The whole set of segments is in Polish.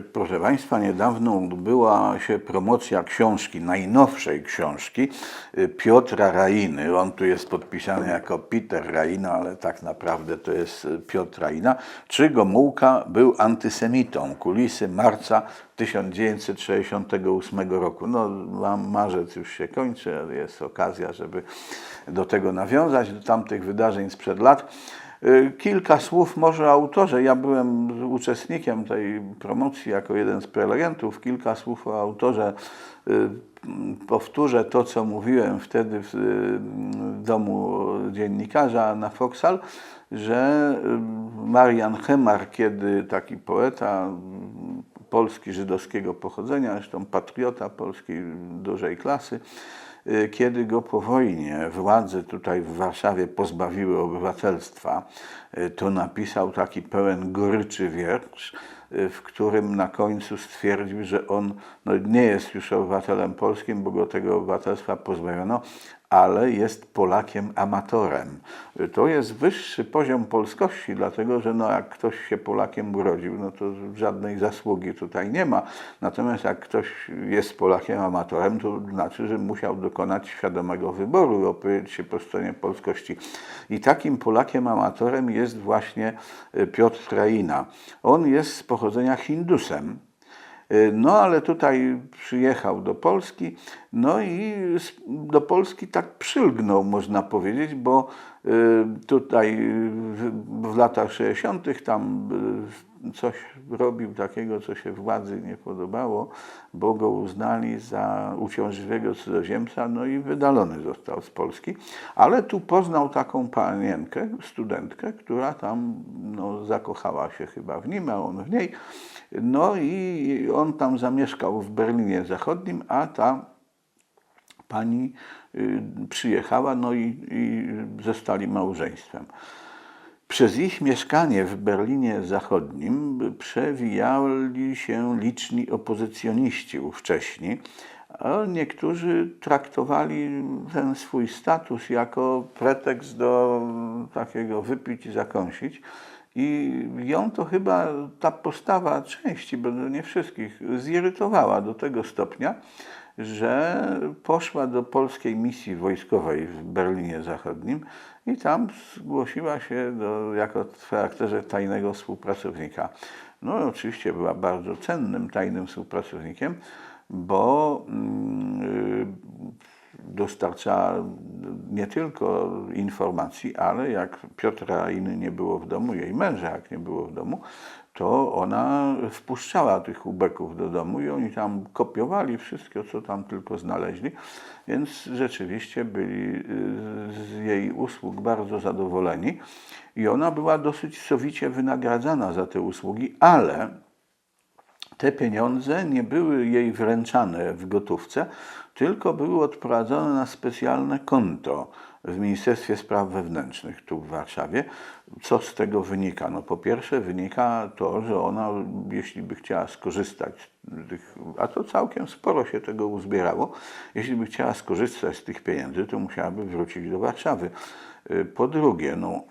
Proszę Państwa, niedawno odbyła się promocja książki, najnowszej książki y, Piotra Rainy. On tu jest podpisany jako Peter Raina, ale tak naprawdę to jest y, Piotr Raina. Czy Gomułka był antysemitą? Kulisy marca 1968 roku. No, ma- marzec już się kończy, ale jest okazja, żeby do tego nawiązać, do tamtych wydarzeń sprzed lat. Y, Kilka słów może o autorze. Ja byłem uczestnikiem tej promocji jako jeden z prelegentów. Kilka słów o autorze. Y, Powtórzę to, co mówiłem wtedy w y, domu dziennikarza na Foksal, że Marian Hemar, kiedy taki poeta polski żydowskiego pochodzenia, zresztą patriota polskiej dużej klasy, kiedy go po wojnie władze tutaj w Warszawie pozbawiły obywatelstwa, y, to napisał taki pełen goryczy wiersz, y, w którym na końcu stwierdził, że on no, nie jest już obywatelem polskim, bo go tego obywatelstwa pozbawiono, ale jest Polakiem amatorem. Y, To jest wyższy poziom polskości, dlatego że no, jak ktoś się Polakiem urodził, no to żadnej zasługi tutaj nie ma. Natomiast jak ktoś jest Polakiem amatorem, to znaczy, że musiał dokonać świadomego wyboru i opowiedzieć się po stronie polskości. I takim Polakiem amatorem jest właśnie y, Piotr Raina. On jest z pochodzenia Hindusem. Y, No, ale tutaj przyjechał do Polski, no i do Polski tak przylgnął, można powiedzieć, bo y, tutaj w, latach 60. tam coś robił takiego, co się władzy nie podobało, bo go uznali za uciążliwego cudzoziemca, no i wydalony został z Polski. Ale tu poznał taką panienkę, studentkę, która tam no, zakochała się chyba w nim, a on w niej. No i on tam zamieszkał w Berlinie Zachodnim, a ta pani y, przyjechała, no i, i zostali małżeństwem. Przez ich mieszkanie w Berlinie Zachodnim przewijali się liczni opozycjoniści ówcześni, a niektórzy traktowali ten swój status jako pretekst do takiego wypić i zakąsić. I ją to chyba ta postawa części, bo nie wszystkich, zirytowała do tego stopnia, że poszła do polskiej misji wojskowej w Berlinie Zachodnim i tam zgłosiła się do, jako w charakterze tajnego współpracownika. No oczywiście była bardzo cennym tajnym współpracownikiem, bo dostarczała nie tylko informacji, ale jak Piotra Iny nie było w domu, jej męża jak nie było w domu, to ona wpuszczała tych ubeków do domu i oni tam kopiowali wszystko, co tam tylko znaleźli, więc rzeczywiście byli y, z jej usług bardzo zadowoleni. I ona była dosyć sowicie wynagradzana za te usługi, ale te pieniądze nie były jej wręczane w gotówce, tylko były odprowadzone na specjalne konto w Ministerstwie Spraw Wewnętrznych tu w Warszawie. Co z tego wynika? No po pierwsze wynika to, że ona, jeśli by chciała skorzystać z tych, a to całkiem sporo się tego uzbierało, jeśli by chciała skorzystać z tych pieniędzy, to musiałaby wrócić do Warszawy. Y, Po drugie, no,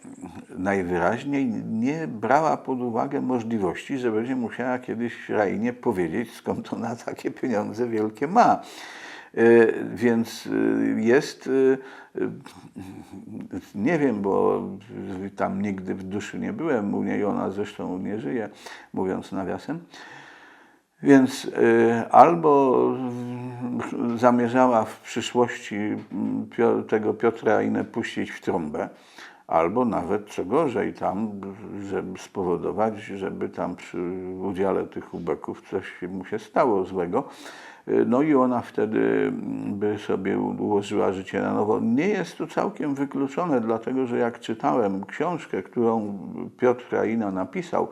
najwyraźniej nie brała pod uwagę możliwości, że będzie musiała kiedyś Rainie powiedzieć, skąd ona takie pieniądze wielkie ma. Y, Więc y, jest, y, nie wiem, bo tam nigdy w duszy nie byłem u niej, ona zresztą nie żyje, mówiąc nawiasem. Więc albo zamierzała w przyszłości tego Piotra Inę puścić w trąbę, albo nawet co gorzej tam, żeby spowodować, żeby tam przy udziale tych ubeków coś mu się stało złego. Y, No i ona wtedy mm, by sobie ułożyła życie na nowo. Nie jest to całkiem wykluczone, dlatego że jak czytałem książkę, którą Piotr Raina napisał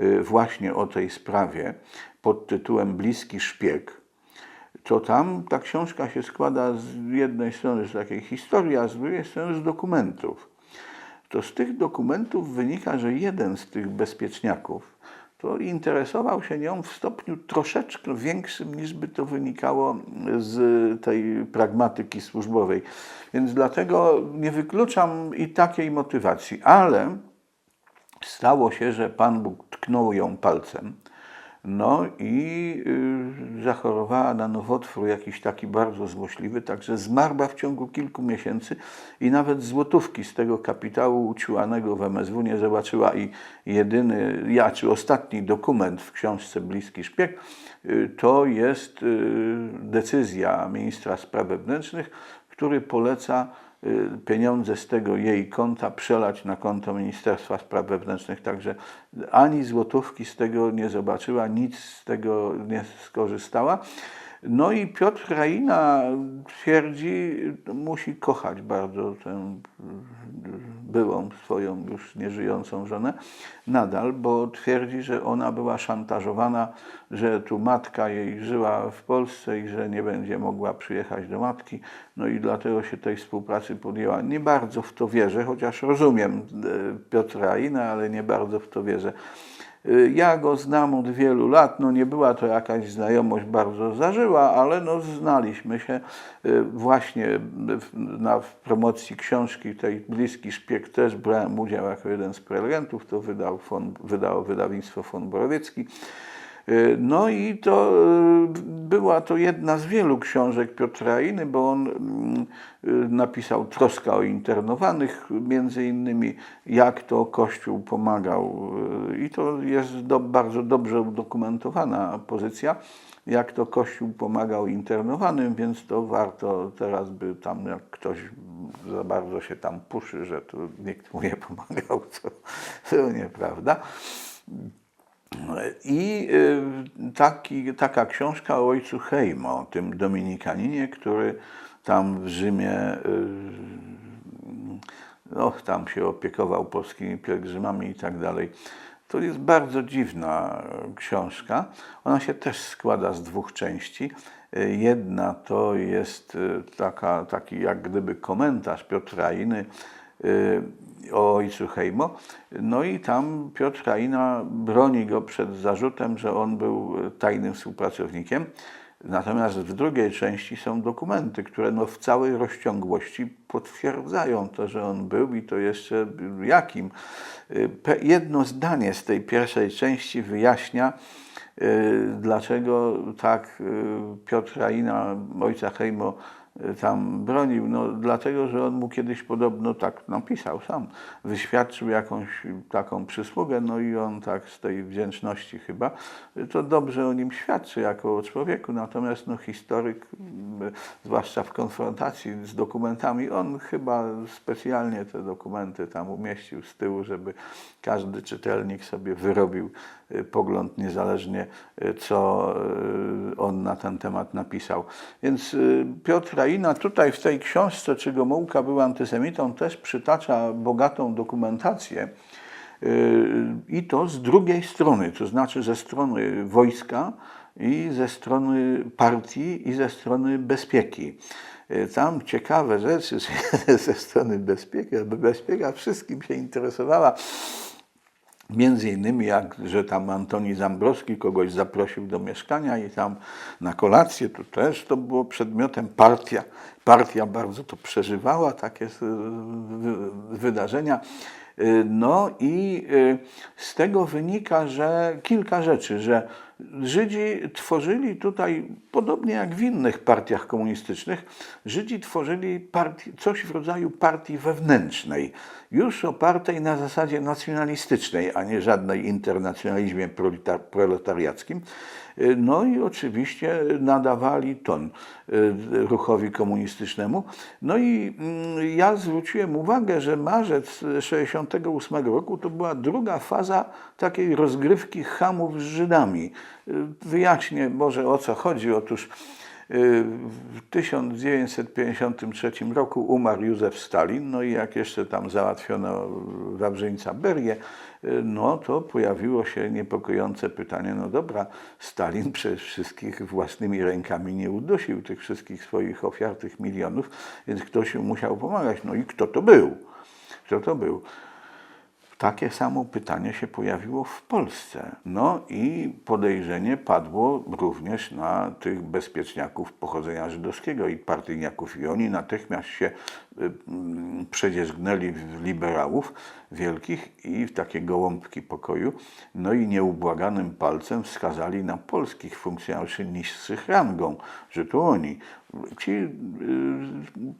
y, właśnie o tej sprawie pod tytułem Bliski szpieg, to tam ta książka się składa z jednej strony z takiej historii, a z drugiej strony z dokumentów. To z tych dokumentów wynika, że jeden z tych bezpieczniaków to interesował się nią w stopniu troszeczkę większym niż by to wynikało z tej pragmatyki służbowej. Więc dlatego nie wykluczam i takiej motywacji, ale stało się, że Pan Bóg tknął ją palcem No i y, zachorowała na nowotwór jakiś taki bardzo złośliwy, także zmarła w ciągu kilku miesięcy i nawet złotówki z tego kapitału uciłanego w MSW nie zobaczyła i jedyny, ja czy ostatni dokument w książce Bliski Szpieg y, to jest y, decyzja ministra spraw wewnętrznych, który poleca pieniądze z tego jej konta przelać na konto Ministerstwa Spraw Wewnętrznych. Także ani złotówki z tego nie zobaczyła, nic z tego nie skorzystała. No i Piotr Raina twierdzi, musi kochać bardzo tę byłą swoją już nieżyjącą żonę nadal, bo twierdzi, że ona była szantażowana, że tu matka jej żyła w Polsce i że nie będzie mogła przyjechać do matki. No i dlatego się tej współpracy podjęła. Nie bardzo w to wierzę, chociaż rozumiem e, Piotra Raina, ale nie bardzo w to wierzę. Y, Ja go znam od wielu lat, no nie była to jakaś znajomość bardzo zażyła, ale no znaliśmy się y, właśnie w, na w promocji książki tej Bliski Szpieg też brałem udział jako jeden z prelegentów, to wydał fon, wydało wydawnictwo von Borowiecki. Y, No i to y, była to jedna z wielu książek Piotra Iny, bo on y, napisał Troska o internowanych, między innymi jak to Kościół pomagał. I to jest do, bardzo dobrze udokumentowana pozycja, jak to Kościół pomagał internowanym, więc to warto teraz by tam, jak ktoś za bardzo się tam puszy, że tu nikt mu nie pomagał, to, to nieprawda. I y, taki, taka książka o ojcu Hejmo, tym Dominikaninie, który tam w Rzymie y, no, tam się opiekował polskimi pielgrzymami i tak dalej. To jest bardzo dziwna książka. Ona się też składa z dwóch części. Jedna to jest y, taka, taki jak gdyby komentarz Piotra Iny o ojcu Hejmo. No i tam Piotr Raina broni go przed zarzutem, że on był tajnym współpracownikiem. Natomiast w drugiej części są dokumenty, które no w całej rozciągłości potwierdzają to, że on był i to jeszcze jakim. Pe- Jedno zdanie z tej pierwszej części wyjaśnia, y, dlaczego tak Piotr Raina, ojca Hejmo, tam bronił. No, dlatego, że on mu kiedyś podobno tak napisał sam. Wyświadczył jakąś taką przysługę, no i on tak z tej wdzięczności chyba, to dobrze o nim świadczy jako o człowieku. Natomiast no, historyk, y, zwłaszcza w konfrontacji z dokumentami, on chyba specjalnie te dokumenty tam umieścił z tyłu, żeby każdy czytelnik sobie wyrobił y, pogląd niezależnie y, co y, on na ten temat napisał. Więc y, Piotr Raina tutaj w tej książce, czy Gomułka był antysemitą, też przytacza bogatą dokumentację y, i to z drugiej strony, to znaczy ze strony wojska i ze strony partii i ze strony bezpieki. Y, Tam ciekawe rzeczy ze strony bezpieki, bo bezpieka wszystkim się interesowała. Między innymi, jak, że tam Antoni Zambrowski kogoś zaprosił do mieszkania i tam na kolację, to też to było przedmiotem partia. Partia bardzo to przeżywała, takie wy- wydarzenia. Y, No i y, z tego wynika, że kilka rzeczy, że Żydzi tworzyli tutaj, podobnie jak w innych partiach komunistycznych, Żydzi tworzyli partii, coś w rodzaju partii wewnętrznej, już opartej na zasadzie nacjonalistycznej, a nie żadnej internacjonalizmie proleta- proletariackim. No i oczywiście nadawali ton y, ruchowi komunistycznemu. No i mm, ja zwróciłem uwagę, że marzec 1968 roku to była druga faza takiej rozgrywki Hamów z Żydami. Y, Wyjaśnię może o co chodzi. Otóż w 1953 roku umarł Józef Stalin, no i jak jeszcze tam załatwiono Wawrzyńca Berię, y, no to pojawiło się niepokojące pytanie, no dobra, Stalin przecież wszystkich własnymi rękami nie udusił, tych wszystkich swoich ofiar, tych milionów, więc ktoś mu musiał pomagać. No i kto to był? Kto to był? Takie samo pytanie się pojawiło w Polsce. No i podejrzenie padło również na tych bezpieczniaków pochodzenia żydowskiego i partyjniaków. I oni natychmiast się y, mm, przedzierzgnęli w liberałów wielkich i w takie gołąbki pokoju. No i nieubłaganym palcem wskazali na polskich funkcjonariuszy niższych rangą, że to oni. Ci y,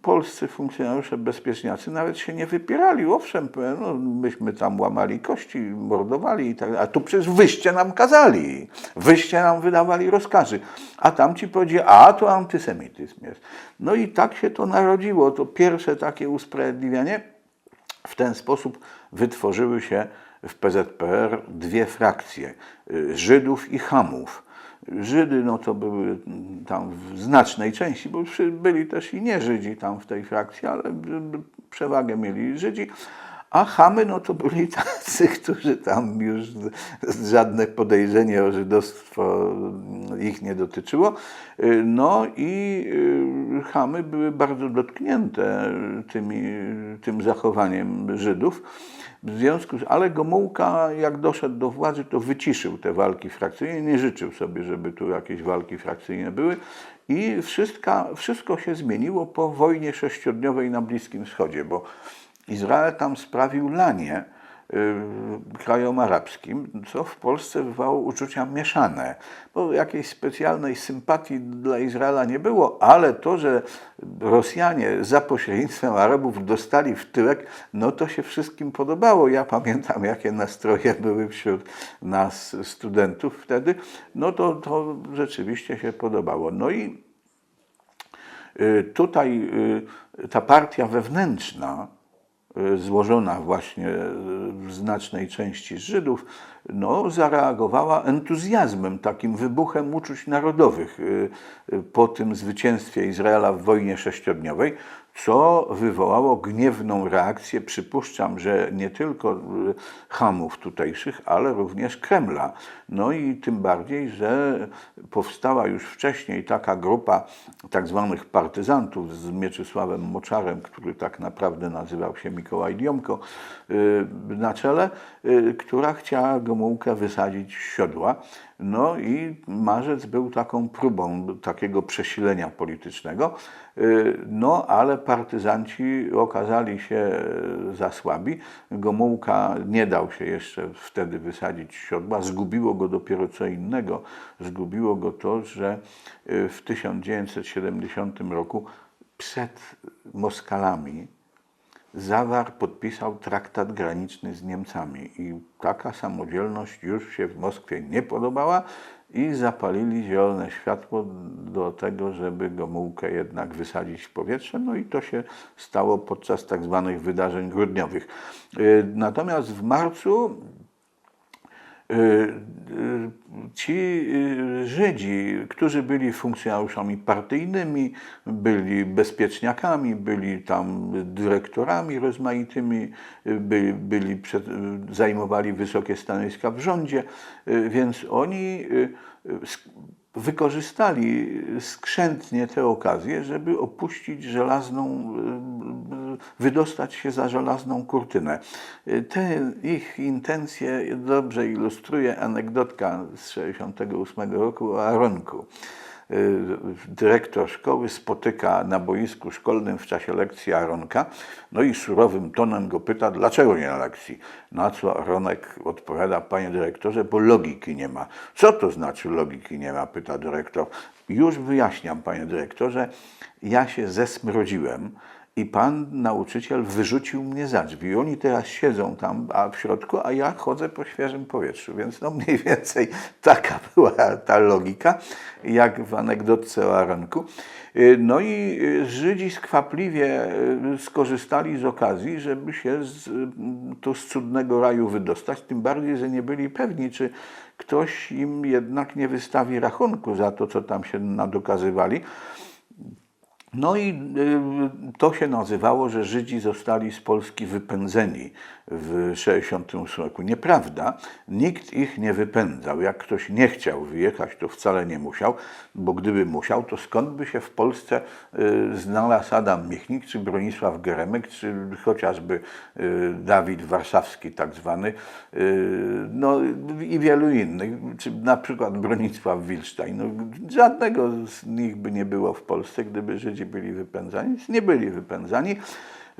polscy funkcjonariusze bezpieczniacy nawet się nie wypierali. Owszem, no, myśmy tam łamali kości, mordowali i tak. A tu przecież wyście nam kazali. Wyście nam wydawali rozkazy. A tamci powiedzieli, a to antysemityzm jest. No i tak się to narodziło. To pierwsze takie usprawiedliwianie. W ten sposób wytworzyły się w PZPR dwie frakcje y, Żydów i Hamów. Żydy no to były tam w znacznej części, bo byli też i nie Żydzi tam w tej frakcji, ale przewagę mieli Żydzi. A Chamy no to byli tacy, którzy tam już żadne podejrzenie o żydostwo ich nie dotyczyło. No i y, Chamy były bardzo dotknięte tymi, tym zachowaniem Żydów. W związku z, ale Gomułka, jak doszedł do władzy, to wyciszył te walki frakcyjne, nie życzył sobie, żeby tu jakieś walki frakcyjne były. I wszystko, wszystko się zmieniło po wojnie sześciodniowej na Bliskim Wschodzie, bo Izrael tam sprawił lanie y, krajom arabskim, co w Polsce wywołało uczucia mieszane, bo jakiejś specjalnej sympatii dla Izraela nie było, ale to, że Rosjanie za pośrednictwem Arabów dostali w tyłek, no to się wszystkim podobało. Ja pamiętam, jakie nastroje były wśród nas studentów wtedy, no to, to rzeczywiście się podobało. No i Y, Tutaj y, ta partia wewnętrzna, złożona właśnie w znacznej części z Żydów, no, zareagowała entuzjazmem, takim wybuchem uczuć narodowych y, y, po tym zwycięstwie Izraela w wojnie sześciodniowej, co wywołało gniewną reakcję, przypuszczam, że nie tylko y, Hamów tutejszych, ale również Kremla. No i tym bardziej, że powstała już wcześniej taka grupa tak zwanych partyzantów z Mieczysławem Moczarem, który tak naprawdę nazywał się Mikołaj Diomko, na czele, która chciała Gomułkę wysadzić z siodła. No i marzec był taką próbą takiego przesilenia politycznego. Y, No, ale partyzanci okazali się za słabi. Gomułka nie dał się jeszcze wtedy wysadzić z siodła. Zgubiło go dopiero co innego. Zgubiło go to, że y, w 1970 roku przed Moskalami zawarł, podpisał traktat graniczny z Niemcami i taka samodzielność już się w Moskwie nie podobała i zapalili zielone światło do tego, żeby Gomułkę jednak wysadzić w powietrze, no i to się stało podczas tak zwanych wydarzeń grudniowych. Y, Natomiast w marcu ci y, Żydzi, którzy byli funkcjonariuszami partyjnymi, byli bezpieczniakami, byli tam dyrektorami rozmaitymi, y, byli, byli przed, y, zajmowali wysokie stanowiska w rządzie, y, więc oni y, y, wykorzystali skrzętnie tę okazję, żeby opuścić żelazną, y, wydostać się za żelazną kurtynę. Y, Te ich intencje dobrze ilustruje anegdotka z 1968 roku o Aronku. Y, Dyrektor szkoły spotyka na boisku szkolnym w czasie lekcji Aronka, no i surowym tonem go pyta, dlaczego nie na lekcji. Na co Aronek odpowiada, panie dyrektorze, bo logiki nie ma. Co to znaczy logiki nie ma, pyta dyrektor. Już wyjaśniam, panie dyrektorze, ja się zesmrodziłem i pan nauczyciel wyrzucił mnie za drzwi. I oni teraz siedzą tam a w środku, a ja chodzę po świeżym powietrzu. Więc no mniej więcej taka była ta logika, jak w anegdotce o Aronku. Y, No i y, Żydzi skwapliwie y, skorzystali z okazji, żeby się z, tu z cudnego raju wydostać, tym bardziej, że nie byli pewni, czy ktoś im jednak nie wystawi rachunku za to, co tam się nadokazywali. No i y, to się nazywało, że Żydzi zostali z Polski wypędzeni w 1968 roku. Nieprawda, nikt ich nie wypędzał. Jak ktoś nie chciał wyjechać, to wcale nie musiał, bo gdyby musiał, to skąd by się w Polsce y, znalazł Adam Michnik, czy Bronisław Geremek, czy chociażby y, Dawid Warszawski tak zwany, no i wielu innych, czy na przykład Bronisław Wilstein. No, żadnego z nich by nie było w Polsce, gdyby Żydzi byli wypędzani. Nie byli wypędzani.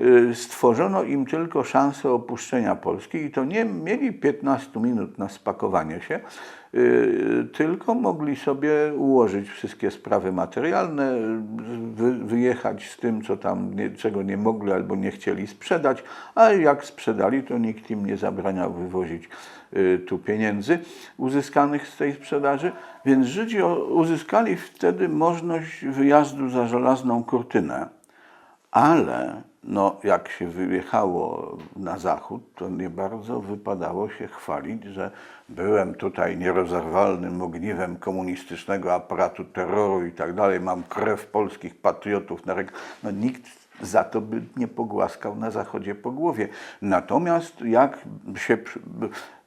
Y, Stworzono im tylko szansę opuszczenia Polski i to nie mieli 15 minut na spakowanie się, tylko mogli sobie ułożyć wszystkie sprawy materialne, wy, wyjechać z tym, co tam, czego nie mogli albo nie chcieli sprzedać, a jak sprzedali, to nikt im nie zabraniał wywozić y, tu pieniędzy uzyskanych z tej sprzedaży, więc Żydzi uzyskali wtedy możliwość wyjazdu za żelazną kurtynę. Ale no, jak się wyjechało na zachód, to nie bardzo wypadało się chwalić, że byłem tutaj nierozerwalnym ogniwem komunistycznego aparatu terroru i tak dalej, mam krew polskich patriotów na ręku. No, nikt za to by nie pogłaskał na zachodzie po głowie. Natomiast jak się,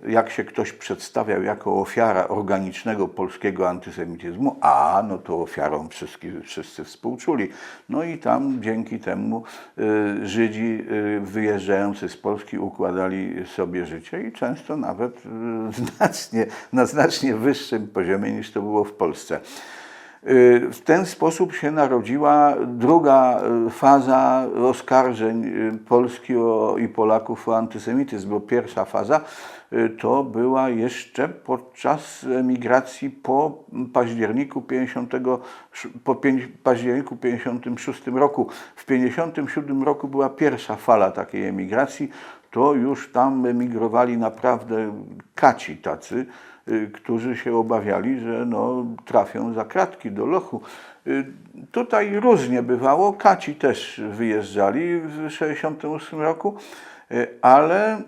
jak się ktoś przedstawiał jako ofiara organicznego polskiego antysemityzmu, a no to ofiarą wszyscy, wszyscy współczuli. No i tam dzięki temu y, Żydzi y, wyjeżdżający z Polski układali sobie życie i często nawet y, znacznie, na znacznie wyższym poziomie niż to było w Polsce. Y, W ten sposób się narodziła druga y, faza oskarżeń y, Polski i Polaków o antysemityzm, bo pierwsza faza to była jeszcze podczas emigracji po październiku 50, po pięć- październiku 56 roku. W 57 roku była pierwsza fala takiej emigracji, to już tam emigrowali naprawdę kaci tacy, którzy się obawiali, że no, trafią za kratki do lochu. Y, Tutaj różnie bywało, kaci też wyjeżdżali w 1968 roku, y, ale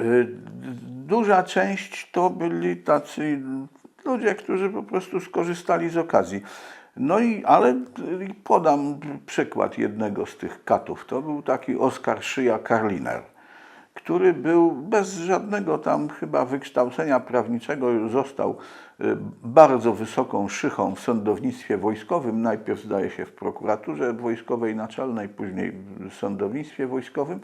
y, duża część to byli tacy ludzie, którzy po prostu skorzystali z okazji. No i, ale y, podam przykład jednego z tych katów. To był taki Oskar Szyja Karliner który był bez żadnego tam chyba wykształcenia prawniczego, został y, bardzo wysoką szychą w sądownictwie wojskowym, najpierw zdaje się w prokuraturze wojskowej naczelnej, później w sądownictwie wojskowym.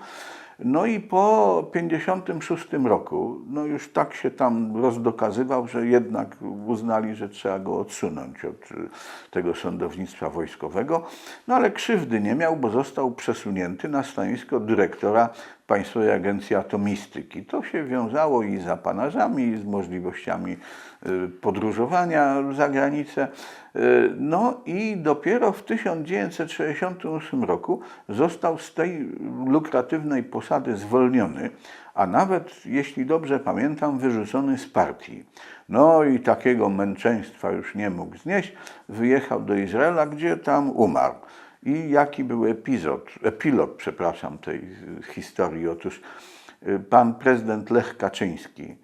No i po 56 roku, no już tak się tam rozdokazywał, że jednak uznali, że trzeba go odsunąć od y, tego sądownictwa wojskowego. No ale krzywdy nie miał, bo został przesunięty na stanowisko dyrektora Państwowej Agencji Atomistyki. To się wiązało i z apanażami, i z możliwościami y, podróżowania za granicę. Y, No i dopiero w 1968 roku został z tej lukratywnej posady zwolniony, a nawet, jeśli dobrze pamiętam, wyrzucony z partii. No i takiego męczeństwa już nie mógł znieść. Wyjechał do Izraela, gdzie tam umarł. I jaki był epizod, epilog, przepraszam, tej historii? Otóż y, pan prezydent Lech Kaczyński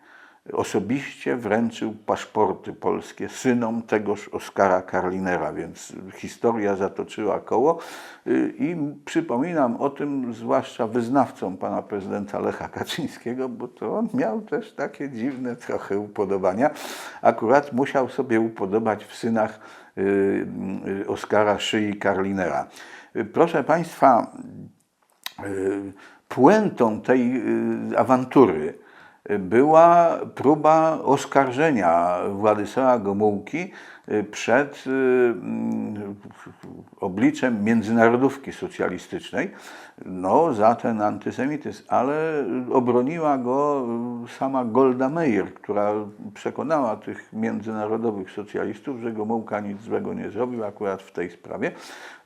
osobiście wręczył paszporty polskie synom tegoż Oskara Karlinera, więc historia zatoczyła koło. Y, I przypominam o tym zwłaszcza wyznawcom pana prezydenta Lecha Kaczyńskiego, bo to on miał też takie dziwne trochę upodobania. Akurat musiał sobie upodobać w synach Oskara Szyi Karlinera. Y, Proszę Państwa, y, puentą tej y, awantury y, była próba oskarżenia Władysława Gomułki y, przed y, mm, obliczem międzynarodówki socjalistycznej no, za ten antysemityzm, ale obroniła go y, sama Golda Meir, która przekonała tych międzynarodowych socjalistów, że Gomułka nic złego nie zrobił akurat w tej sprawie,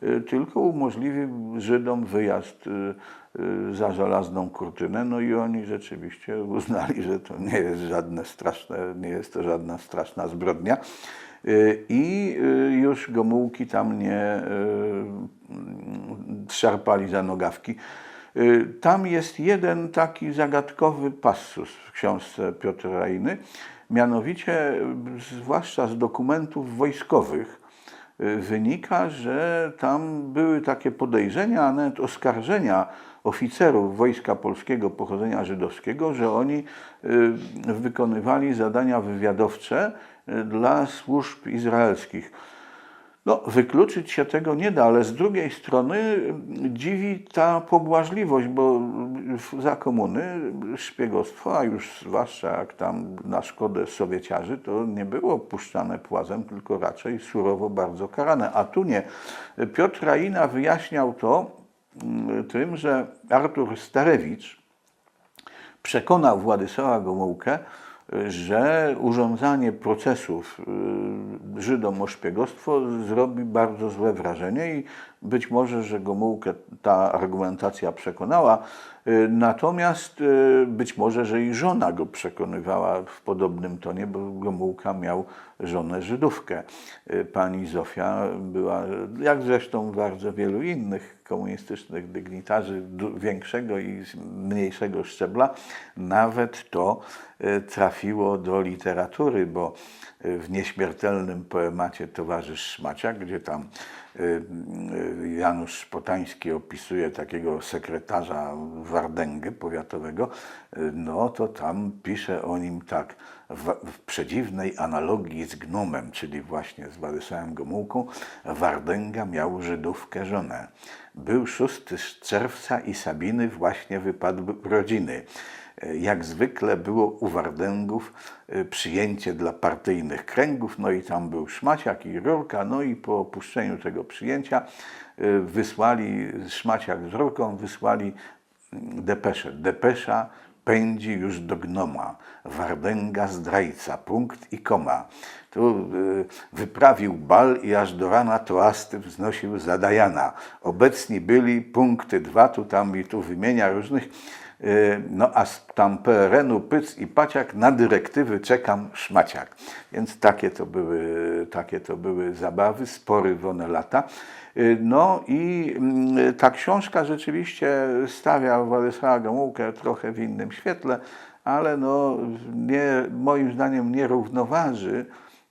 y, tylko umożliwił Żydom wyjazd y, y, za żelazną kurtynę, no i oni rzeczywiście uznali, że to nie jest żadne straszne, nie jest to żadna straszna zbrodnia. I y, już Gomułki tam nie y, szarpali za nogawki. Y, Tam jest jeden taki zagadkowy passus w książce Piotra Rejny, mianowicie zwłaszcza z dokumentów wojskowych, wynika, że tam były takie podejrzenia, a nawet oskarżenia oficerów Wojska Polskiego pochodzenia żydowskiego, że oni wykonywali zadania wywiadowcze dla służb izraelskich. No, wykluczyć się tego nie da, ale z drugiej strony mm, dziwi ta pobłażliwość, bo w- za komuny szpiegostwo, a już zwłaszcza jak tam na szkodę Sowieciarzy, to nie było puszczane płazem, tylko raczej surowo bardzo karane. A tu nie. Piotr Raina wyjaśniał to mm, tym, że Artur Starewicz, przekonał Władysława Gomułkę, że urządzanie procesów y, Żydom o szpiegostwo zrobi bardzo złe wrażenie i być może, że Gomułkę ta argumentacja przekonała, y, natomiast y, być może, że i żona go przekonywała w podobnym tonie, bo Gomułka miał żonę Żydówkę. Y, Pani Zofia była, jak zresztą bardzo wielu innych komunistycznych dygnitarzy większego i mniejszego szczebla, nawet to trafiło do literatury, bo w nieśmiertelnym poemacie Towarzysz Szmaciak, gdzie tam Janusz Szpotański opisuje takiego sekretarza Wardęgę powiatowego, no to tam pisze o nim tak, w, w przedziwnej analogii z Gnomem, czyli właśnie z Władysławem Gomułką, Wardęga miał Żydówkę żonę. Był 6 czerwca i Sabiny właśnie wypadł rodziny. Jak zwykle było u Wardęgów e, przyjęcie dla partyjnych kręgów, no i tam był Szmaciak i Rurka, no i po opuszczeniu tego przyjęcia wysłali, Szmaciak z Rurką wysłali mm, depeszę. Depesza pędzi już do gnoma. Wardęga zdrajca, punkt i koma. Tu y, wyprawił bal i aż do rana toasty wznosił zadajana. Obecni byli punkty dwa, tu tam i tu wymienia różnych. Y, No a tam PRN-u Pyc i Paciak na dyrektywy czekam szmaciak. Więc takie to były, takie to były zabawy, spory w one lata. Y, No i mm, ta książka rzeczywiście stawia Władysława Gomułkę trochę w innym świetle, ale no, nie, moim zdaniem nie równoważy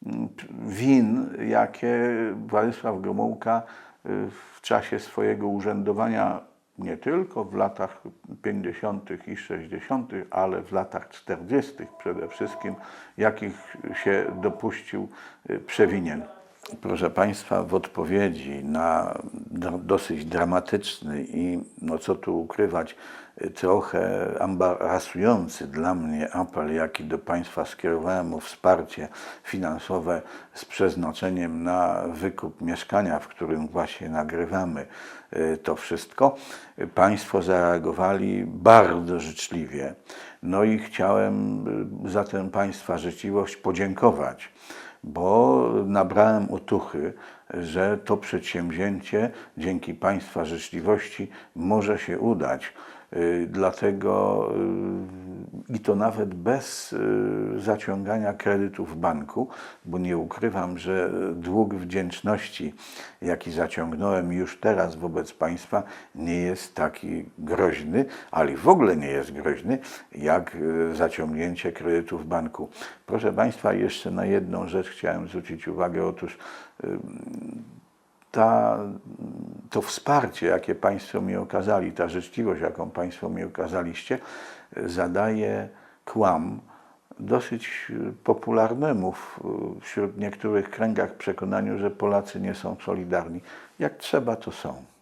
mm, win, jakie Władysław Gomułka y, w czasie swojego urzędowania nie tylko w latach 50. i 60., ale w latach 40. przede wszystkim, jakich się dopuścił y, przewinień. Proszę Państwa, w odpowiedzi na do, dosyć dramatyczny i, no co tu ukrywać, y, trochę embarasujący dla mnie apel, jaki do Państwa skierowałem o wsparcie finansowe z przeznaczeniem na wykup mieszkania, w którym właśnie nagrywamy y, to wszystko, y, Państwo zareagowali bardzo życzliwie. No i chciałem za tę Państwa życzliwość podziękować bo nabrałem otuchy, że to przedsięwzięcie dzięki Państwa życzliwości może się udać. Y, Dlatego y, i to nawet bez y, zaciągania kredytu w banku, bo nie ukrywam, że dług wdzięczności, jaki zaciągnąłem już teraz wobec Państwa, nie jest taki groźny, ale w ogóle nie jest groźny, jak zaciągnięcie kredytu w banku. Proszę Państwa, jeszcze na jedną rzecz chciałem zwrócić uwagę. Otóż ta, to wsparcie, jakie Państwo mi okazali, ta życzliwość, jaką Państwo mi okazaliście, zadaje kłam dosyć popularnemu wśród niektórych kręgach przekonaniu, że Polacy nie są solidarni. Jak trzeba, to są.